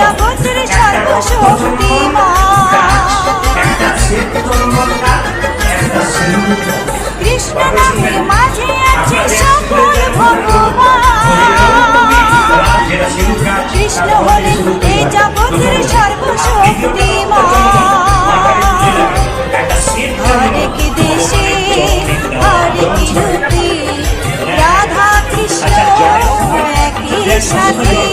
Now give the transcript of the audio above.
জগতের সর্বশক্তিমান কৃষ্ণ নামের মাঝে আছে সকল ভগবান কৃষ্ণ হলেন এই জগতের সর্বশক্তিমান হরেক দেশে রূপে রাধা কৃষ্ণ একই সাথে